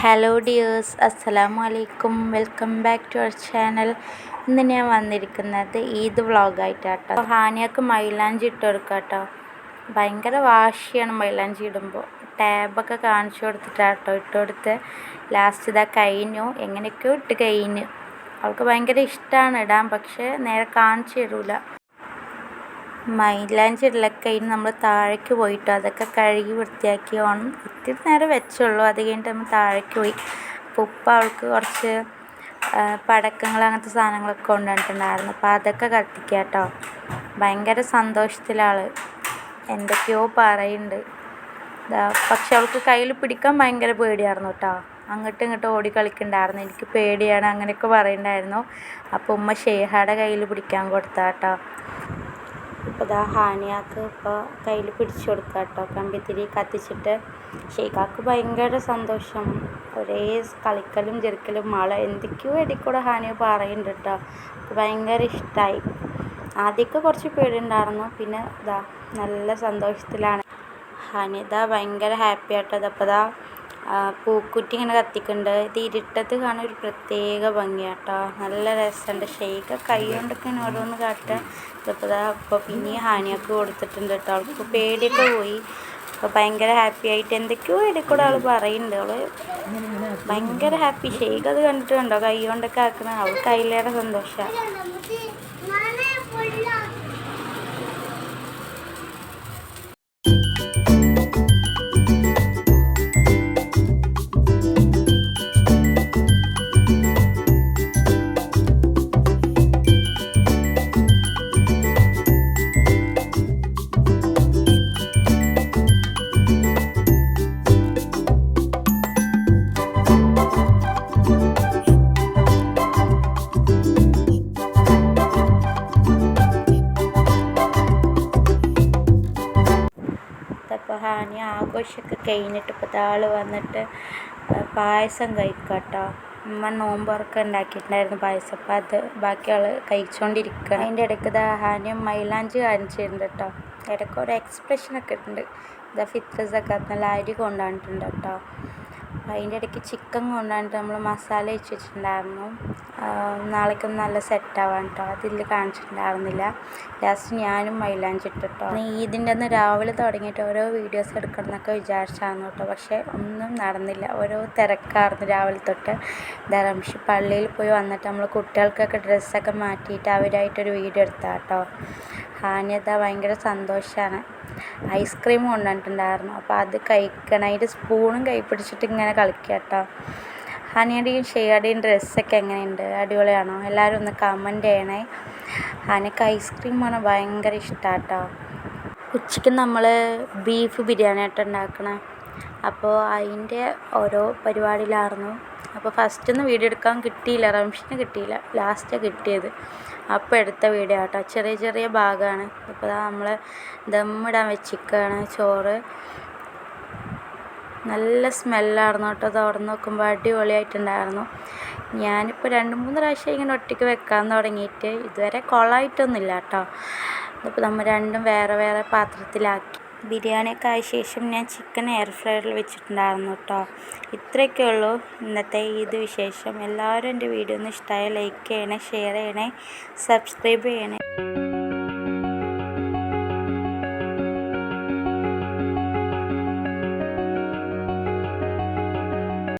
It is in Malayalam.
ഹലോ ഡിയേഴ്സ് അസ്സലാമു അലൈക്കും welcome back to our channel ഇന്ന് ഞാൻ വന്നിരിക്കുന്നത് ഈദ് വ്ളോഗായിട്ടാട്ടോ. ഹാനിയക്ക് മൈലാഞ്ചി ഇട്ട് കൊടുക്കുക കേട്ടോ ഭയങ്കര വാശിയാണ് മൈലാഞ്ചി ഇടുമ്പോൾ ടാബൊക്കെ കാണിച്ചു കൊടുത്തിട്ടാട്ടോ ഇട്ട് കൊടുത്ത് ലാസ്റ്റ് ഇതാ കഴിഞ്ഞു. എങ്ങനെയൊക്കെയോ ഇട്ട് കഴിഞ്ഞു. അവൾക്ക് ഭയങ്കര ഇഷ്ടമാണ് ഇടാൻ പക്ഷേ നേരെ കാണിച്ചു തരൂല. മൈലാഞ്ചി ഇടലൊക്കെ കഴിഞ്ഞ് നമ്മൾ താഴേക്ക് പോയിട്ട് അതൊക്കെ കഴുകി വൃത്തിയാക്കി ഓൺ ഇത്തിരി നേരം വെച്ചുള്ളൂ അത് കഴിഞ്ഞിട്ട് നമ്മൾ താഴേക്ക് പോയി അപ്പോൾ ഉപ്പ അവൾക്ക് കുറച്ച് പടക്കങ്ങൾ അങ്ങനത്തെ സാധനങ്ങളൊക്കെ കൊണ്ടുവന്നിട്ടുണ്ടായിരുന്നു. അപ്പോൾ അതൊക്കെ കത്തിക്കുക കേട്ടോ. ഭയങ്കര സന്തോഷത്തിലാൾ എന്തൊക്കെയോ പറയുന്നുണ്ട് പക്ഷെ അവൾക്ക് കയ്യിൽ പിടിക്കാൻ ഭയങ്കര പേടിയായിരുന്നു കേട്ടോ. അങ്ങോട്ടും ഇങ്ങോട്ടും ഓടി കളിക്കണ്ടായിരുന്നു. എനിക്ക് പേടിയാണ് അങ്ങനെയൊക്കെ പറയുന്നുണ്ടായിരുന്നു അപ്പോൾ ഉമ്മ ഷേഹയുടെ കയ്യിൽ പിടിക്കാൻ കൊടുത്താട്ടോ ഇപ്പോൾ ഇതാ ഹാനിയാക്ക് ഇപ്പോൾ കയ്യിൽ പിടിച്ചു കൊടുക്കുക കേട്ടോ കമ്പിത്തിരി കത്തിച്ചിട്ട് ഷെയ്ഖാക്ക് ഭയങ്കര സന്തോഷം. ഒരേ കളിക്കലും ചെറുക്കലും മാള എന്തൊക്കെയോ ഇടയിൽ കൂടെ ഹാനിയ പറയുന്നുണ്ട് കേട്ടോ ഭയങ്കര ഇഷ്ടമായി ആദ്യമൊക്കെ കുറച്ച് പേടിയുണ്ടായിരുന്നു. പിന്നെ ഇതാ നല്ല സന്തോഷത്തിലാണ്. ഹാനിയ ഇതാ ഭയങ്കര ഹാപ്പി ആട്ടോ. ഇതപ്പോൾ ഇതാ പൂക്കുറ്റി ഇങ്ങനെ കത്തിക്കുന്നുണ്ട് ഇത് ഇരുട്ടത്ത് കാണാൻ ഒരു പ്രത്യേക ഭംഗിയാട്ടോ നല്ല രസമുണ്ട് ഷെയ്ക്ക് കൈ കൊണ്ടൊക്കെ ഓരോന്ന് കാട്ടുക ഇതിപ്പോൾ ഇപ്പോൾ പിന്നെയും ഹാനിയൊക്കെ കൊടുത്തിട്ടുണ്ട് കേട്ടോ അവൾക്ക് പേടിയൊക്കെ പോയി അപ്പോൾ ഭയങ്കര ഹാപ്പി ആയിട്ട് എന്തൊക്കെയോ ഇടയിൽ കൂടെ അവൾ പറയുന്നുണ്ട് അവൾ ഭയങ്കര ഹാപ്പി ഷെയ്ക്ക് അത് കണ്ടിട്ടുണ്ടോ കൈ കൊണ്ടൊക്കെ ആക്കുന്ന അവൾക്ക് അതിലേറെ സന്തോഷമാണ് ഹാനി ആഘോഷമൊക്കെ കഴിഞ്ഞിട്ട് ഇപ്പോൾ താൾ വന്നിട്ട് പായസം കഴിക്കുക കേട്ടോ ഉമ്മ നോമ്പുറക്കം ഉണ്ടാക്കിയിട്ടുണ്ടായിരുന്നു പായസം. അപ്പം അത് ബാക്കി ആൾ കഴിച്ചുകൊണ്ടിരിക്കുക അതിന്റെ ഇടയ്ക്ക് ഇതാ ഹാനിയും മൈലാഞ്ചി കാണിച്ചിട്ടുണ്ട് കേട്ടോ. ഇടയ്ക്ക് ഒരു എക്സ്പ്രഷനൊക്കെ ഉണ്ട് ഇതാ ഫിത്ര നല്ല അരി കൊണ്ടുവന്നിട്ടുണ്ട് കേട്ടോ. അതിന്റെ ഇടയ്ക്ക് ചിക്കൻ കൊണ്ടുവന്നിട്ട് നമ്മൾ മസാല വെച്ച് വെച്ചിട്ടുണ്ടായിരുന്നു. നാളേക്കും നല്ല സെറ്റാവാൻ കേട്ടോ അതിൽ കാണിച്ചിട്ടുണ്ടായിരുന്നില്ല. ലാസ്റ്റ് ഞാനും മൈലാഞ്ചി ഇട്ടിട്ടോ. ഈദിന്റെ അന്ന് രാവിലെ തുടങ്ങിയിട്ട് ഓരോ വീഡിയോസ് എടുക്കണം എന്നൊക്കെ വിചാരിച്ചായിരുന്നു കേട്ടോ പക്ഷേ ഒന്നും നടന്നില്ല. ഓരോ തിരക്കായിരുന്നു രാവിലെ തൊട്ട്. ധർമ്മശി പള്ളിയിൽ പോയി വന്നിട്ട് നമ്മൾ കുട്ടികൾക്കൊക്കെ ഡ്രസ്സൊക്കെ മാറ്റിയിട്ട് അവരായിട്ടൊരു വീഡിയോ എടുത്താട്ടോ. ഹാനിയത ഭയങ്കര സന്തോഷമാണ് ഐസ്ക്രീം കൊണ്ടുവന്നിട്ടുണ്ടായിരുന്നു. അപ്പോൾ അത് കഴിക്കണം. അതിന്റെ സ്പൂണും കൈ പിടിച്ചിട്ട് ഇങ്ങനെ കളിക്കുക കേട്ടോ ഹനിയുടെയും ഷെയ്യുടെയും ഡ്രസ്സൊക്കെ എങ്ങനെയുണ്ട്? അടിപൊളിയാണോ? എല്ലാവരും ഒന്ന് കമന്റ് ചെയ്യണേ. ഹനക്ക് ഐസ്ക്രീം പറഞ്ഞാൽ ഭയങ്കര ഇഷ്ടമാണ് കേട്ടോ ഉച്ചയ്ക്ക് നമ്മൾ ബീഫ് ബിരിയാണി ആയിട്ട് ഉണ്ടാക്കണേ. അപ്പോൾ അതിന്റെ ഓരോ പരിപാടിയിലായിരുന്നു. അപ്പോൾ ഫസ്റ്റൊന്നും വീഡിയോ എടുക്കാൻ കിട്ടിയില്ല. റംഷിന് കിട്ടിയില്ല. ലാസ്റ്റാണ് കിട്ടിയത്. അപ്പോൾ എടുത്ത വീഡിയോ ആട്ടോ. ചെറിയ ചെറിയ ഭാഗമാണ്. അപ്പോൾ നമ്മൾ ദമ്മിടാൻ വെച്ചിരിക്കുകയാണ് ചോറ്. നല്ല സ്മെല്ലായിരുന്നു കേട്ടോ. തുറന്ന് നോക്കുമ്പോൾ അടിപൊളിയായിട്ടുണ്ടായിരുന്നു. ഞാനിപ്പോൾ രണ്ട് മൂന്ന് പ്രാവശ്യം ഇങ്ങനെ ഒറ്റയ്ക്ക് വെക്കാൻ തുടങ്ങിയിട്ട് ഇതുവരെ കുളമായിട്ടൊന്നുമില്ല കേട്ടോ. അപ്പോൾ നമ്മൾ രണ്ടും വേറെ വേറെ പാത്രത്തിലാക്കി. ബിരിയാണിയൊക്കെ ആയ ശേഷം ഞാൻ ചിക്കൻ എയർ ഫ്രയറിൽ വെച്ചിട്ടുണ്ടായിരുന്നു കേട്ടോ ഇത്രയൊക്കെ ഉള്ളൂ ഇന്നത്തെ ഇത് വിശേഷം. എല്ലാവരും എന്റെ വീഡിയോ ഒന്ന് ഇഷ്ടമായ ലൈക്ക് ചെയ്യണേ ഷെയർ ചെയ്യണേ സബ്സ്ക്രൈബ് ചെയ്യണേ.